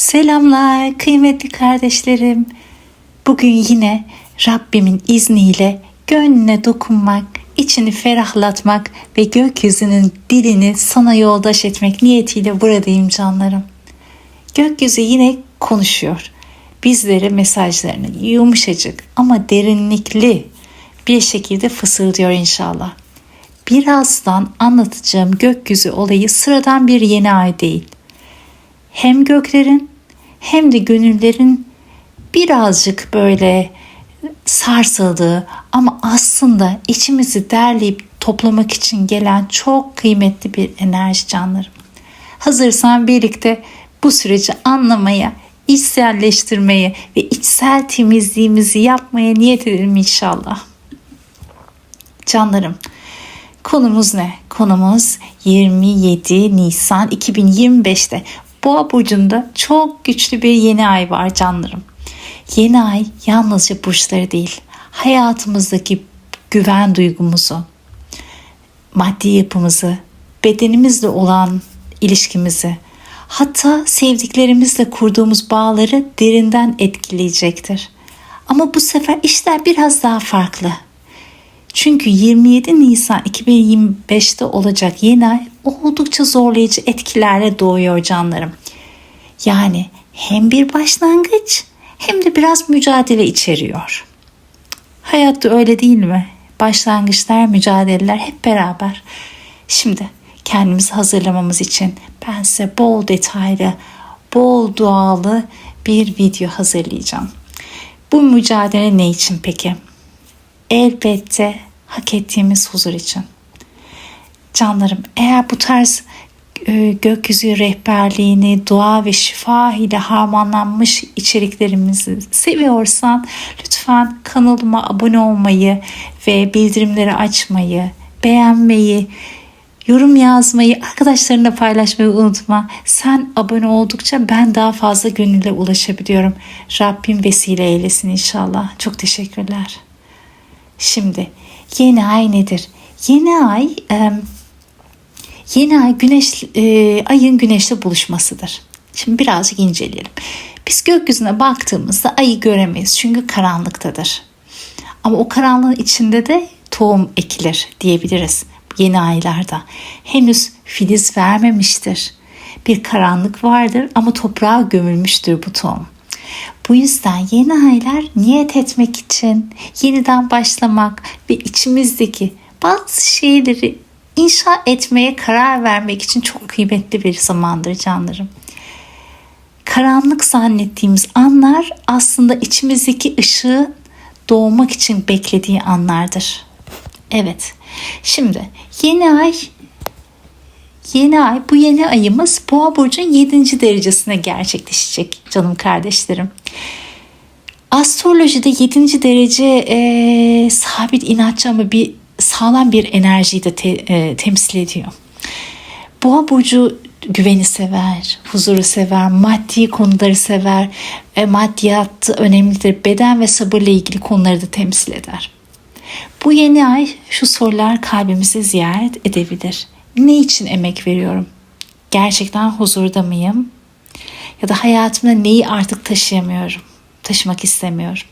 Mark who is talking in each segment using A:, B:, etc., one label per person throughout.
A: Selamlar kıymetli kardeşlerim. Bugün yine Rabbimin izniyle gönlüne dokunmak, içini ferahlatmak ve gökyüzünün dilini sana yoldaş etmek niyetiyle buradayım canlarım. Gökyüzü yine konuşuyor. Bizlere mesajlarını yumuşacık ama derinlikli bir şekilde fısıldıyor inşallah. Birazdan anlatacağım gökyüzü olayı sıradan bir yeni ay değil hem göklerin hem de gönüllerin birazcık böyle sarsıldığı ama aslında içimizi derleyip toplamak için gelen çok kıymetli bir enerji canlarım. Hazırsan birlikte bu süreci anlamaya, içselleştirmeye ve içsel temizliğimizi yapmaya niyet edelim inşallah. Canlarım, konumuz ne? Konumuz 27 Nisan 2025'te Boğa burcunda çok güçlü bir yeni ay var canlarım. Yeni ay yalnızca burçları değil, hayatımızdaki güven duygumuzu, maddi yapımızı, bedenimizle olan ilişkimizi, hatta sevdiklerimizle kurduğumuz bağları derinden etkileyecektir. Ama bu sefer işler biraz daha farklı. Çünkü 27 Nisan 2025'te olacak yeni ay oldukça zorlayıcı etkilerle doğuyor canlarım. Yani hem bir başlangıç hem de biraz mücadele içeriyor. Hayatta öyle değil mi? Başlangıçlar, mücadeleler hep beraber. Şimdi kendimizi hazırlamamız için ben size bol detaylı, bol dualı bir video hazırlayacağım. Bu mücadele ne için peki? Elbette hak ettiğimiz huzur için. Canlarım eğer bu tarz e, gökyüzü rehberliğini, dua ve şifa ile harmanlanmış içeriklerimizi seviyorsan lütfen kanalıma abone olmayı ve bildirimleri açmayı, beğenmeyi, yorum yazmayı, arkadaşlarınla paylaşmayı unutma. Sen abone oldukça ben daha fazla gönülle ulaşabiliyorum. Rabbim vesile eylesin inşallah. Çok teşekkürler. Şimdi yeni ay nedir? Yeni ay yeni ay güneş e, ayın güneşle buluşmasıdır. Şimdi birazcık inceleyelim. Biz gökyüzüne baktığımızda ayı göremeyiz çünkü karanlıktadır. Ama o karanlığın içinde de tohum ekilir diyebiliriz yeni aylarda. Henüz filiz vermemiştir. Bir karanlık vardır ama toprağa gömülmüştür bu tohum. Bu yüzden yeni aylar niyet etmek için yeniden başlamak ve içimizdeki bazı şeyleri inşa etmeye karar vermek için çok kıymetli bir zamandır canlarım. Karanlık zannettiğimiz anlar aslında içimizdeki ışığı doğmak için beklediği anlardır. Evet. Şimdi yeni ay Yeni ay bu yeni ayımız Boğa burcun 7. derecesine gerçekleşecek canım kardeşlerim. Astrolojide 7. derece e, sabit inatçı ama bir sağlam bir enerjiyi de te, e, temsil ediyor. Boğa burcu güveni sever, huzuru sever, maddi konuları sever, e, maddiyat önemlidir, beden ve sabırla ilgili konuları da temsil eder. Bu yeni ay şu sorular kalbimizi ziyaret edebilir. Ne için emek veriyorum? Gerçekten huzurda mıyım? Ya da hayatımda neyi artık taşıyamıyorum? Taşımak istemiyorum.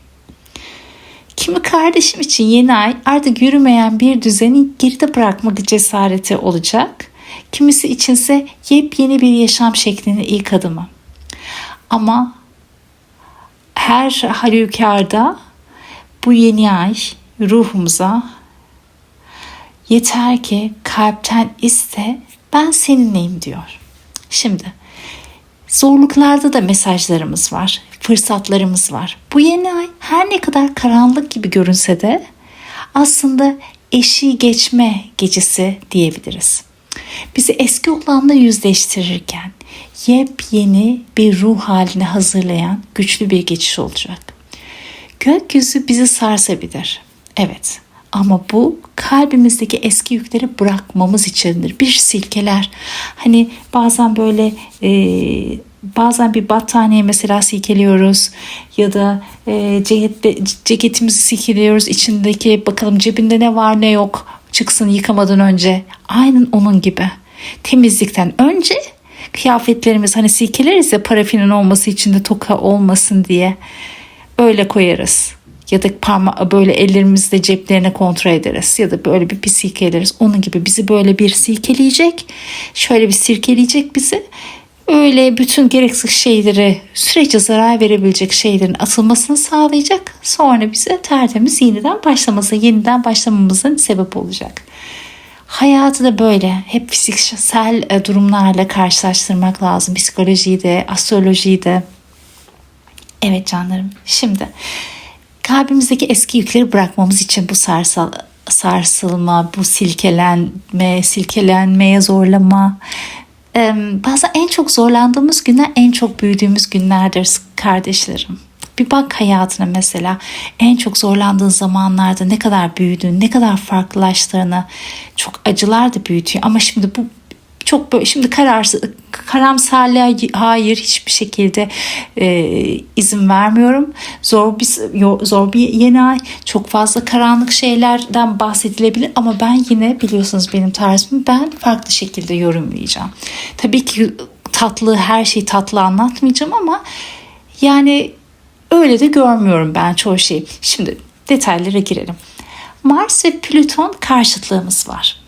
A: Kimi kardeşim için yeni ay artık yürümeyen bir düzeni geride bırakmak cesareti olacak. Kimisi içinse yepyeni bir yaşam şeklinin ilk adımı. Ama her halükarda bu yeni ay ruhumuza yeter ki kalpten iste ben seninleyim diyor. Şimdi zorluklarda da mesajlarımız var, fırsatlarımız var. Bu yeni ay her ne kadar karanlık gibi görünse de aslında eşiği geçme gecesi diyebiliriz. Bizi eski olanla yüzleştirirken yepyeni bir ruh haline hazırlayan güçlü bir geçiş olacak. Gökyüzü bizi sarsabilir. Evet ama bu kalbimizdeki eski yükleri bırakmamız içindir. Bir silkeler. Hani bazen böyle e, bazen bir battaniye mesela silkeliyoruz ya da e, cekette, ceketimizi silkeliyoruz. içindeki bakalım cebinde ne var ne yok çıksın yıkamadan önce. Aynen onun gibi. Temizlikten önce Kıyafetlerimiz hani silkeleriz ya parafinin olması içinde toka olmasın diye öyle koyarız. Ya da parma böyle ellerimizle ceplerine kontrol ederiz. Ya da böyle bir, bir silkeleriz. Onun gibi bizi böyle bir silkeleyecek. Şöyle bir sirkeleyecek bizi. Öyle bütün gereksiz şeyleri sürekli zarar verebilecek şeylerin atılmasını sağlayacak. Sonra bize tertemiz yeniden başlaması, yeniden başlamamızın sebep olacak. Hayatı da böyle hep fiziksel e, durumlarla karşılaştırmak lazım. Psikolojiyi de, astrolojiyi de. Evet canlarım. Şimdi kalbimizdeki eski yükleri bırakmamız için bu sarsal sarsılma, bu silkelenme, silkelenmeye zorlama. Ee, bazen en çok zorlandığımız günler en çok büyüdüğümüz günlerdir kardeşlerim. Bir bak hayatına mesela en çok zorlandığın zamanlarda ne kadar büyüdüğün, ne kadar farklılaştığını çok acılar da büyütüyor. Ama şimdi bu çok böyle şimdi kararsız karamsarlığa hayır hiçbir şekilde e, izin vermiyorum. Zor bir zor bir yeni ay. Çok fazla karanlık şeylerden bahsedilebilir ama ben yine biliyorsunuz benim tarzımı ben farklı şekilde yorumlayacağım. Tabii ki tatlı her şeyi tatlı anlatmayacağım ama yani öyle de görmüyorum ben çoğu şeyi. Şimdi detaylara girelim. Mars ve Plüton karşıtlığımız var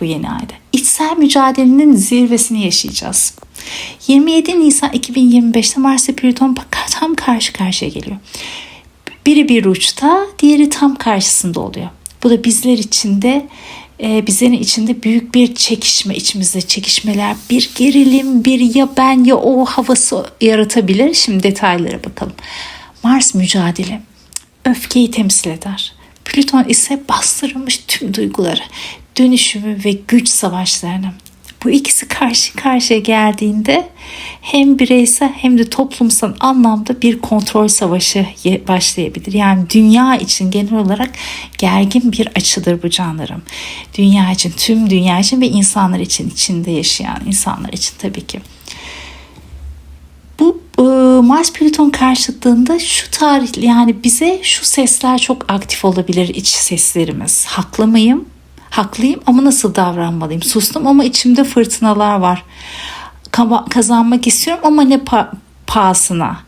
A: bu yeni ayda. İçsel mücadelenin zirvesini yaşayacağız. 27 Nisan 2025'te Mars ve Plüton tam karşı karşıya geliyor. Biri bir uçta, diğeri tam karşısında oluyor. Bu da bizler için de e, bizlerin içinde büyük bir çekişme, içimizde çekişmeler, bir gerilim, bir ya ben ya o havası yaratabilir. Şimdi detaylara bakalım. Mars mücadele, öfkeyi temsil eder. Plüton ise bastırılmış tüm duyguları, dönüşümü ve güç savaşlarını. Bu ikisi karşı karşıya geldiğinde hem bireysel hem de toplumsal anlamda bir kontrol savaşı başlayabilir. Yani dünya için genel olarak gergin bir açıdır bu canlarım. Dünya için, tüm dünya için ve insanlar için, içinde yaşayan insanlar için tabii ki. Bu e, Mars Plüton karşıtlığında şu tarih yani bize şu sesler çok aktif olabilir iç seslerimiz. Haklı mıyım? Haklıyım ama nasıl davranmalıyım? Sustum ama içimde fırtınalar var. Kazanmak istiyorum ama ne pa- pahasına?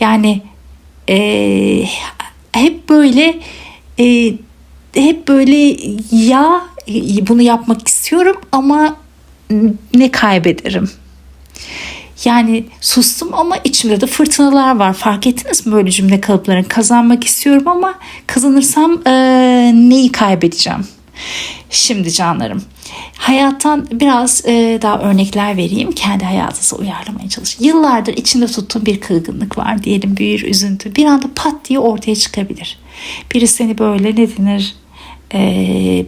A: Yani e, hep böyle e, hep böyle ya bunu yapmak istiyorum ama ne kaybederim? Yani sustum ama içimde de fırtınalar var. Fark ettiniz mi böyle cümle kalıplarını? Kazanmak istiyorum ama kazanırsam e, neyi kaybedeceğim? Şimdi canlarım hayattan biraz e, daha örnekler vereyim. Kendi hayatınıza uyarlamaya çalışın. Yıllardır içinde tuttuğum bir kırgınlık var diyelim bir üzüntü. Bir anda pat diye ortaya çıkabilir. Biri seni böyle ne denir e,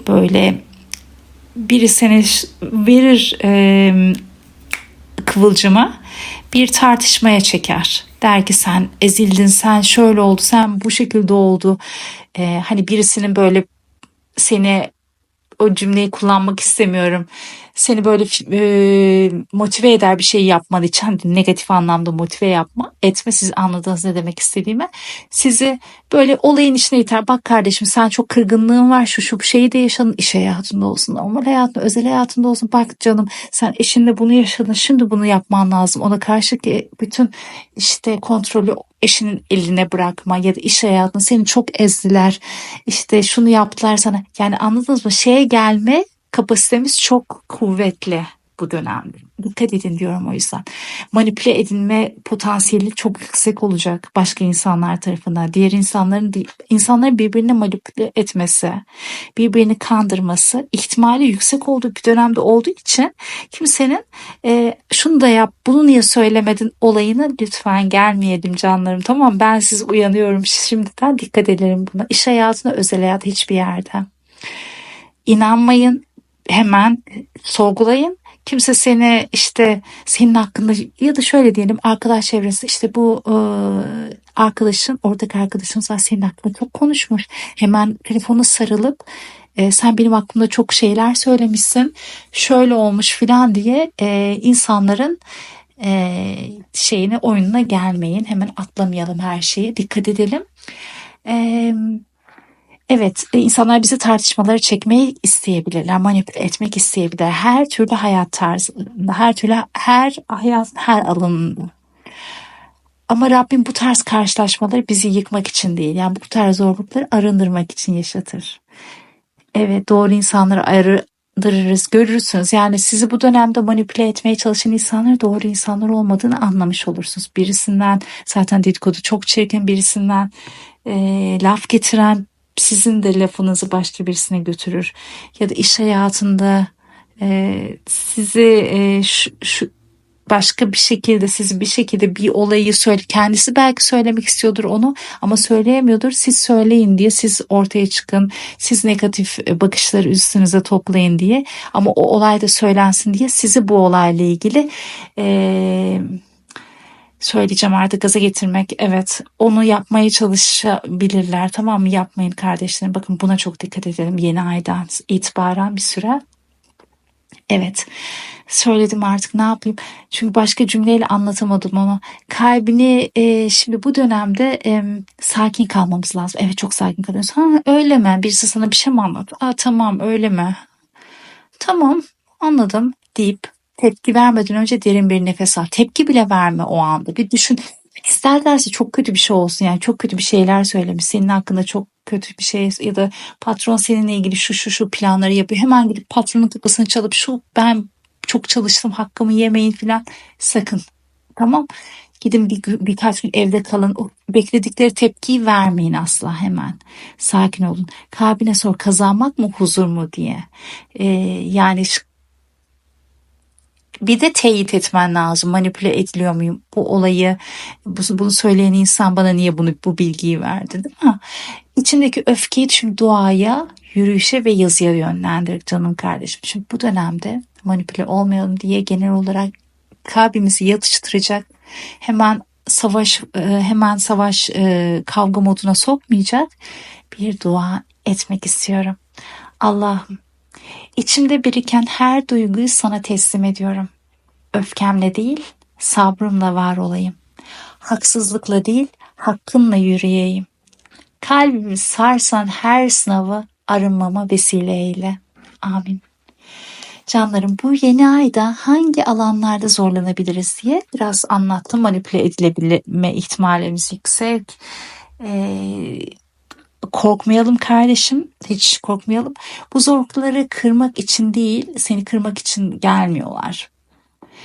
A: böyle biri seni verir e, kıvılcıma bir tartışmaya çeker. Der ki sen ezildin, sen şöyle oldu, sen bu şekilde oldu. Ee, hani birisinin böyle seni o cümleyi kullanmak istemiyorum. Seni böyle e, motive eder bir şey yapman için hani negatif anlamda motive yapma etme siz anladınız ne demek istediğimi. Sizi böyle olayın içine iter. Bak kardeşim sen çok kırgınlığın var şu şu şeyi de yaşadın iş hayatında olsun normal hayatında özel hayatında olsun. Bak canım sen eşinle bunu yaşadın şimdi bunu yapman lazım. Ona karşı ki bütün işte kontrolü eşinin eline bırakma ya da iş hayatında seni çok ezdiler. İşte şunu yaptılar sana. Yani anladınız mı? Şeye gelme kapasitemiz çok kuvvetli bu dönemde. Dikkat edin diyorum o yüzden. Manipüle edilme potansiyeli çok yüksek olacak başka insanlar tarafından. Diğer insanların insanları birbirine manipüle etmesi, birbirini kandırması ihtimali yüksek olduğu bir dönemde olduğu için kimsenin e, şunu da yap, bunu niye söylemedin olayına lütfen gelmeyelim canlarım. Tamam ben siz uyanıyorum şimdiden dikkat edelim buna. İş hayatına, özel hayat hiçbir yerde. İnanmayın, hemen sorgulayın kimse seni işte senin hakkında ya da şöyle diyelim arkadaş çevresi işte bu e, arkadaşın ortak arkadaşın senin hakkında çok konuşmuş. Hemen telefonu sarılıp e, sen benim hakkımda çok şeyler söylemişsin şöyle olmuş filan diye e, insanların e, şeyine oyununa gelmeyin hemen atlamayalım her şeyi dikkat edelim. E, Evet, e, insanlar bizi tartışmaları çekmeyi isteyebilirler, manipüle etmek isteyebilirler. Her türlü hayat tarzında, her türlü her hayat her alanında. Ama Rabbim bu tarz karşılaşmaları bizi yıkmak için değil, yani bu tarz zorlukları arındırmak için yaşatır. Evet, doğru insanları arındırırız, görürsünüz. Yani sizi bu dönemde manipüle etmeye çalışan insanlar doğru insanlar olmadığını anlamış olursunuz. Birisinden zaten dedikodu çok çirkin, birisinden e, laf getiren sizin de lafınızı başka birisine götürür. Ya da iş hayatında e, sizi e, şu, şu başka bir şekilde siz bir şekilde bir olayı söyle kendisi belki söylemek istiyordur onu ama söyleyemiyordur siz söyleyin diye siz ortaya çıkın siz negatif bakışları üstünüze toplayın diye ama o olay da söylensin diye sizi bu olayla ilgili eee söyleyeceğim artık gaza getirmek evet onu yapmaya çalışabilirler. Tamam mı? Yapmayın kardeşlerim. Bakın buna çok dikkat edelim. Yeni aydan itibaren bir süre. Evet söyledim artık ne yapayım? Çünkü başka cümleyle anlatamadım onu. Kalbini e, şimdi bu dönemde e, sakin kalmamız lazım. Evet çok sakin kalıyoruz. Ha öyle mi? Birisi sana bir şey mi anlattı? Aa, tamam öyle mi? Tamam anladım deyip tepki vermeden önce derin bir nefes al. Tepki bile verme o anda. Bir düşün. İsterlerse çok kötü bir şey olsun yani çok kötü bir şeyler söylemiş. Senin hakkında çok kötü bir şey ya da patron seninle ilgili şu şu şu planları yapıyor. Hemen gidip patronun kapısını çalıp şu ben çok çalıştım hakkımı yemeyin filan sakın. Tamam gidin bir, birkaç gün evde kalın. O bekledikleri tepkiyi vermeyin asla hemen. Sakin olun. Kalbine sor kazanmak mı huzur mu diye. Ee, yani bir de teyit etmen lazım. Manipüle ediliyor muyum? Bu olayı bunu söyleyen insan bana niye bunu bu bilgiyi verdi değil mi? İçindeki öfkeyi şimdi duaya, yürüyüşe ve yazıya yönlendir canım kardeşim. Şimdi bu dönemde manipüle olmayalım diye genel olarak kalbimizi yatıştıracak hemen savaş e, hemen savaş e, kavga moduna sokmayacak bir dua etmek istiyorum. Allah'ım İçimde biriken her duyguyu sana teslim ediyorum. Öfkemle değil, sabrımla var olayım. Haksızlıkla değil, hakkınla yürüyeyim. Kalbimi sarsan her sınavı arınmama vesile eyle. Amin. Canlarım bu yeni ayda hangi alanlarda zorlanabiliriz diye biraz anlattım. Manipüle edilebilme ihtimalimiz yüksek. Ee, korkmayalım kardeşim. Hiç korkmayalım. Bu zorlukları kırmak için değil, seni kırmak için gelmiyorlar.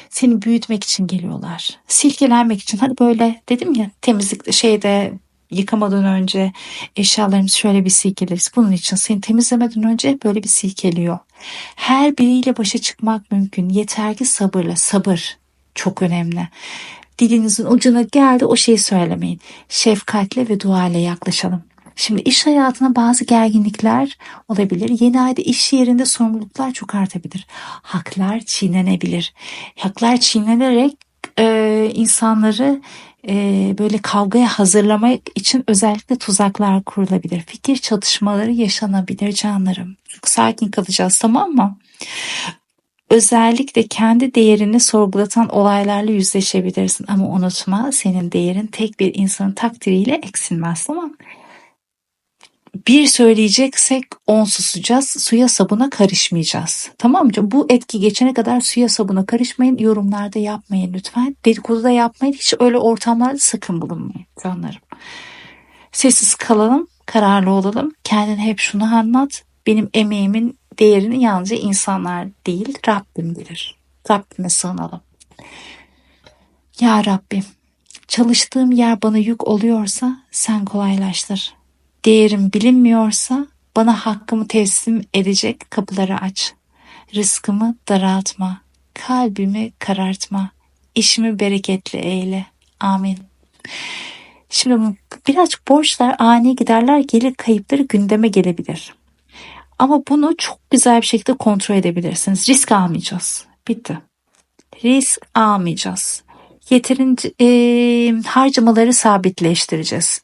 A: Seni büyütmek için geliyorlar. Silkelenmek için. Hani böyle dedim ya temizlik şeyde yıkamadan önce eşyalarımızı şöyle bir silkeleriz. Bunun için seni temizlemeden önce böyle bir silkeliyor. Her biriyle başa çıkmak mümkün. Yeter ki sabırla. Sabır çok önemli. Dilinizin ucuna geldi o şeyi söylemeyin. Şefkatle ve dua ile yaklaşalım. Şimdi iş hayatına bazı gerginlikler olabilir. Yeni ayda iş yerinde sorumluluklar çok artabilir. Haklar çiğnenebilir. Haklar çiğnenerek e, insanları e, böyle kavgaya hazırlamak için özellikle tuzaklar kurulabilir. Fikir çatışmaları yaşanabilir canlarım. Çok sakin kalacağız tamam mı? Özellikle kendi değerini sorgulatan olaylarla yüzleşebilirsin ama unutma senin değerin tek bir insanın takdiriyle eksilmez tamam mı? Bir söyleyeceksek on susacağız. Suya sabuna karışmayacağız. Tamam mı? Bu etki geçene kadar suya sabuna karışmayın. Yorumlarda yapmayın lütfen. Dedikodu da yapmayın. Hiç öyle ortamlarda sakın bulunmayın canlarım. Sessiz kalalım. Kararlı olalım. Kendine hep şunu anlat. Benim emeğimin değerini yalnızca insanlar değil Rabbim bilir. Rabbime sığınalım. Ya Rabbim çalıştığım yer bana yük oluyorsa sen kolaylaştır değerim bilinmiyorsa bana hakkımı teslim edecek kapıları aç. Rızkımı daraltma, kalbimi karartma, işimi bereketli eyle. Amin. Şimdi birazcık borçlar, ani giderler, gelir kayıpları gündeme gelebilir. Ama bunu çok güzel bir şekilde kontrol edebilirsiniz. Risk almayacağız. Bitti. Risk almayacağız. Yeterince e, harcamaları sabitleştireceğiz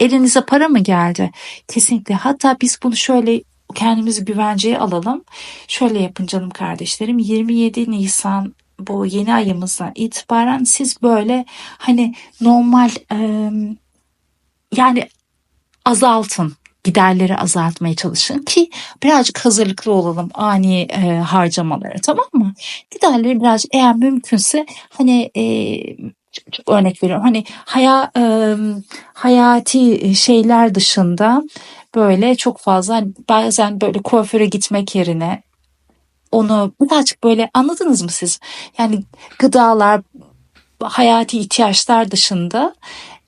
A: elinize para mı geldi? Kesinlikle. Hatta biz bunu şöyle kendimizi güvenceye alalım. Şöyle yapın canım kardeşlerim. 27 Nisan bu yeni ayımızdan itibaren siz böyle hani normal yani azaltın giderleri azaltmaya çalışın ki birazcık hazırlıklı olalım ani e, harcamalara tamam mı? Giderleri birazcık eğer mümkünse hani e, çok, örnek veriyorum hani haya, e, hayati şeyler dışında böyle çok fazla hani bazen böyle kuaföre gitmek yerine onu birazcık böyle anladınız mı siz? Yani gıdalar hayati ihtiyaçlar dışında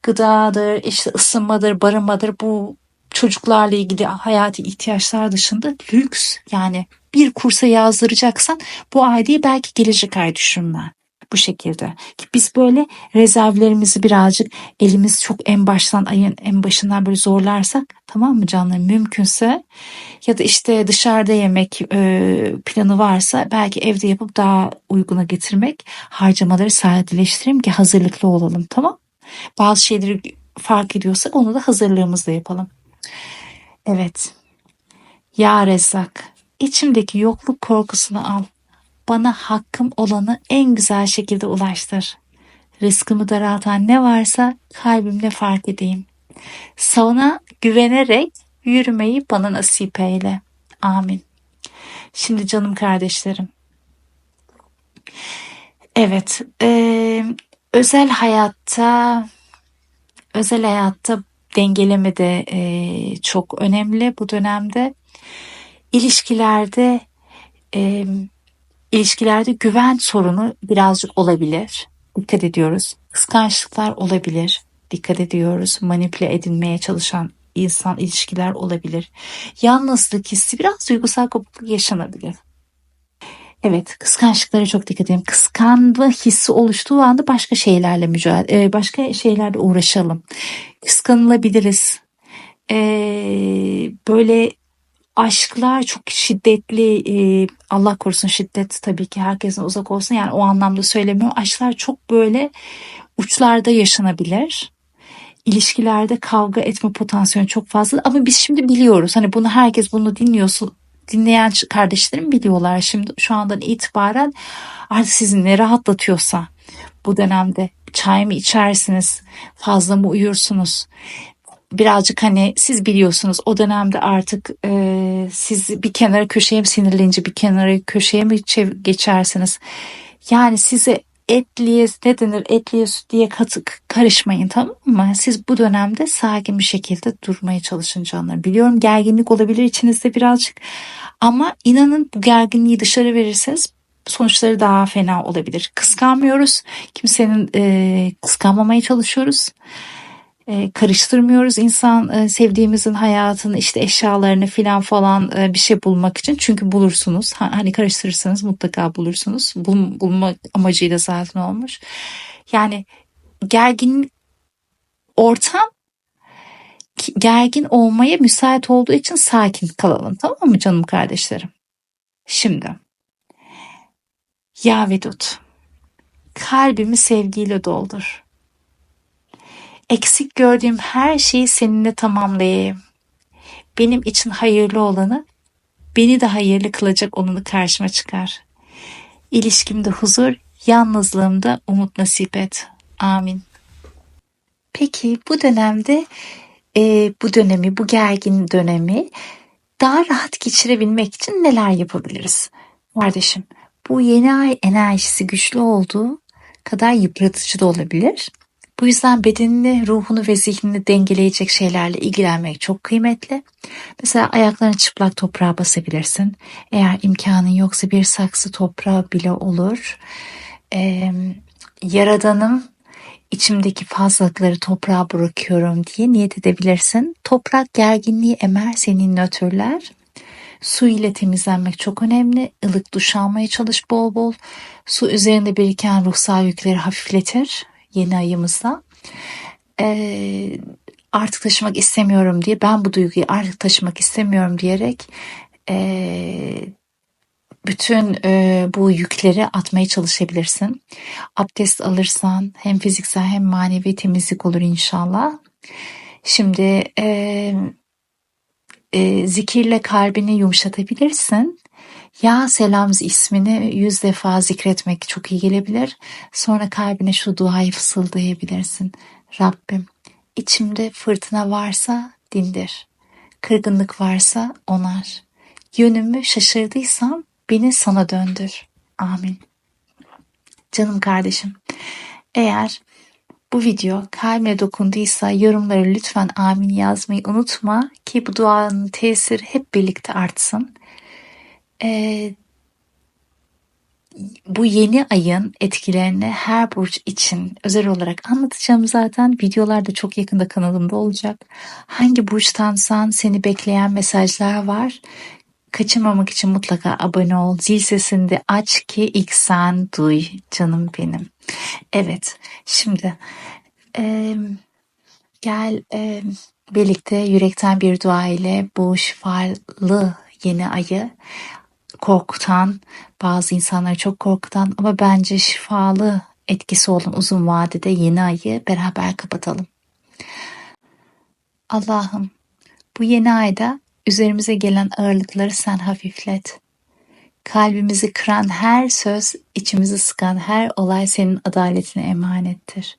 A: gıdadır, işte ısınmadır, barınmadır bu çocuklarla ilgili hayati ihtiyaçlar dışında lüks yani bir kursa yazdıracaksan bu aileyi belki gelecek ay düşünme bu şekilde. Ki biz böyle rezervlerimizi birazcık elimiz çok en baştan ayın en başından böyle zorlarsak tamam mı canlarım mümkünse ya da işte dışarıda yemek e, planı varsa belki evde yapıp daha uyguna getirmek harcamaları sadeleştirelim ki hazırlıklı olalım tamam bazı şeyleri fark ediyorsak onu da hazırlığımızla yapalım. Evet. Ya Rezzak, içimdeki yokluk korkusunu al. Bana hakkım olanı en güzel şekilde ulaştır. Rızkımı daraltan ne varsa kalbimde fark edeyim. Sana güvenerek yürümeyi bana nasip eyle. Amin. Şimdi canım kardeşlerim. Evet, e, özel hayatta özel hayatta dengeleme de e, çok önemli bu dönemde. İlişkilerde e, ilişkilerde güven sorunu birazcık olabilir. Dikkat ediyoruz. Kıskançlıklar olabilir. Dikkat ediyoruz. Manipüle edilmeye çalışan insan ilişkiler olabilir. Yalnızlık hissi biraz duygusal kopukluk yaşanabilir. Evet, kıskançlıklara çok dikkat edin. Kıskanma hissi oluştuğu anda başka şeylerle mücadele, e, başka şeylerle uğraşalım. Kıskanılabiliriz. Ee, böyle aşklar çok şiddetli, e, Allah korusun şiddet tabii ki herkesin uzak olsun. Yani o anlamda söylemiyorum. Aşklar çok böyle uçlarda yaşanabilir. İlişkilerde kavga etme potansiyeli çok fazla. Ama biz şimdi biliyoruz. Hani bunu herkes bunu dinliyorsun dinleyen kardeşlerim biliyorlar. Şimdi şu andan itibaren artık sizi ne rahatlatıyorsa bu dönemde çay mı içersiniz fazla mı uyursunuz birazcık hani siz biliyorsunuz o dönemde artık e, siz bir kenara köşeye mi sinirlenince bir kenara köşeye mi geçersiniz yani size etliye ne denir etliye sütliye katık karışmayın tamam mı? Siz bu dönemde sakin bir şekilde durmaya çalışın canlar. Biliyorum gerginlik olabilir içinizde birazcık ama inanın bu gerginliği dışarı verirseniz sonuçları daha fena olabilir. Kıskanmıyoruz. Kimsenin e, kıskanmamaya çalışıyoruz. E, karıştırmıyoruz insan e, sevdiğimizin hayatını işte eşyalarını filan falan e, bir şey bulmak için. Çünkü bulursunuz. Hani karıştırırsanız mutlaka bulursunuz. Bul, bulma amacıyla zaten olmuş. Yani gergin ortam gergin olmaya müsait olduğu için sakin kalalım. Tamam mı canım kardeşlerim? Şimdi ya Vedut kalbimi sevgiyle doldur Eksik gördüğüm her şeyi seninle tamamlayayım. Benim için hayırlı olanı, beni de hayırlı kılacak olanı karşıma çıkar. İlişkimde huzur, yalnızlığımda umut nasip et. Amin. Peki bu dönemde e, bu dönemi, bu gergin dönemi daha rahat geçirebilmek için neler yapabiliriz? Kardeşim, bu yeni ay enerjisi güçlü olduğu kadar yıpratıcı da olabilir. Bu yüzden bedenini, ruhunu ve zihnini dengeleyecek şeylerle ilgilenmek çok kıymetli. Mesela ayaklarını çıplak toprağa basabilirsin. Eğer imkanın yoksa bir saksı toprağı bile olur. Ee, yaradanım içimdeki fazlalıkları toprağa bırakıyorum diye niyet edebilirsin. Toprak gerginliği emer, senin nötrler. Su ile temizlenmek çok önemli. Ilık duş almaya çalış bol bol. Su üzerinde biriken ruhsal yükleri hafifletir yeni ayımızda. Ee, artık taşımak istemiyorum diye ben bu duyguyu artık taşımak istemiyorum diyerek e, bütün e, bu yükleri atmaya çalışabilirsin. Abdest alırsan hem fiziksel hem manevi temizlik olur inşallah. Şimdi e, e, zikirle kalbini yumuşatabilirsin. Ya selam ismini yüz defa zikretmek çok iyi gelebilir. Sonra kalbine şu duayı fısıldayabilirsin. Rabbim içimde fırtına varsa dindir. Kırgınlık varsa onar. Yönümü şaşırdıysam beni sana döndür. Amin. Canım kardeşim, eğer bu video kalbine dokunduysa yorumları lütfen amin yazmayı unutma ki bu duanın tesiri hep birlikte artsın. Ee, bu yeni ayın etkilerini her burç için özel olarak anlatacağım zaten. Videolar da çok yakında kanalımda olacak. Hangi burçtansan seni bekleyen mesajlar var. Kaçırmamak için mutlaka abone ol. Zil sesini de aç ki ilk sen duy canım benim. Evet şimdi e, gel e, birlikte yürekten bir dua ile bu şifalı yeni ayı korkutan, bazı insanları çok korkutan ama bence şifalı etkisi olan uzun vadede yeni ayı beraber kapatalım. Allah'ım bu yeni ayda üzerimize gelen ağırlıkları sen hafiflet. Kalbimizi kıran her söz, içimizi sıkan her olay senin adaletine emanettir.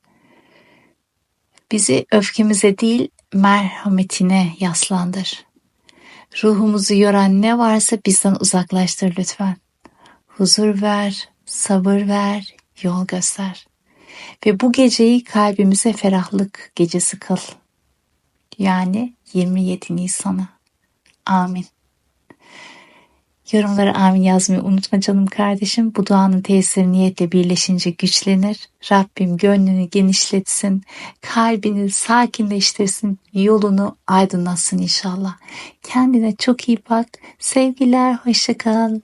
A: Bizi öfkemize değil merhametine yaslandır. Ruhumuzu yoran ne varsa bizden uzaklaştır lütfen. Huzur ver, sabır ver, yol göster. Ve bu geceyi kalbimize ferahlık gecesi kıl. Yani 27 Nisan'a. Amin. Yorumlara amin yazmayı unutma canım kardeşim. Bu duanın tesiri niyetle birleşince güçlenir. Rabbim gönlünü genişletsin, kalbini sakinleştirsin, yolunu aydınlatsın inşallah. Kendine çok iyi bak. Sevgiler, hoşça kal.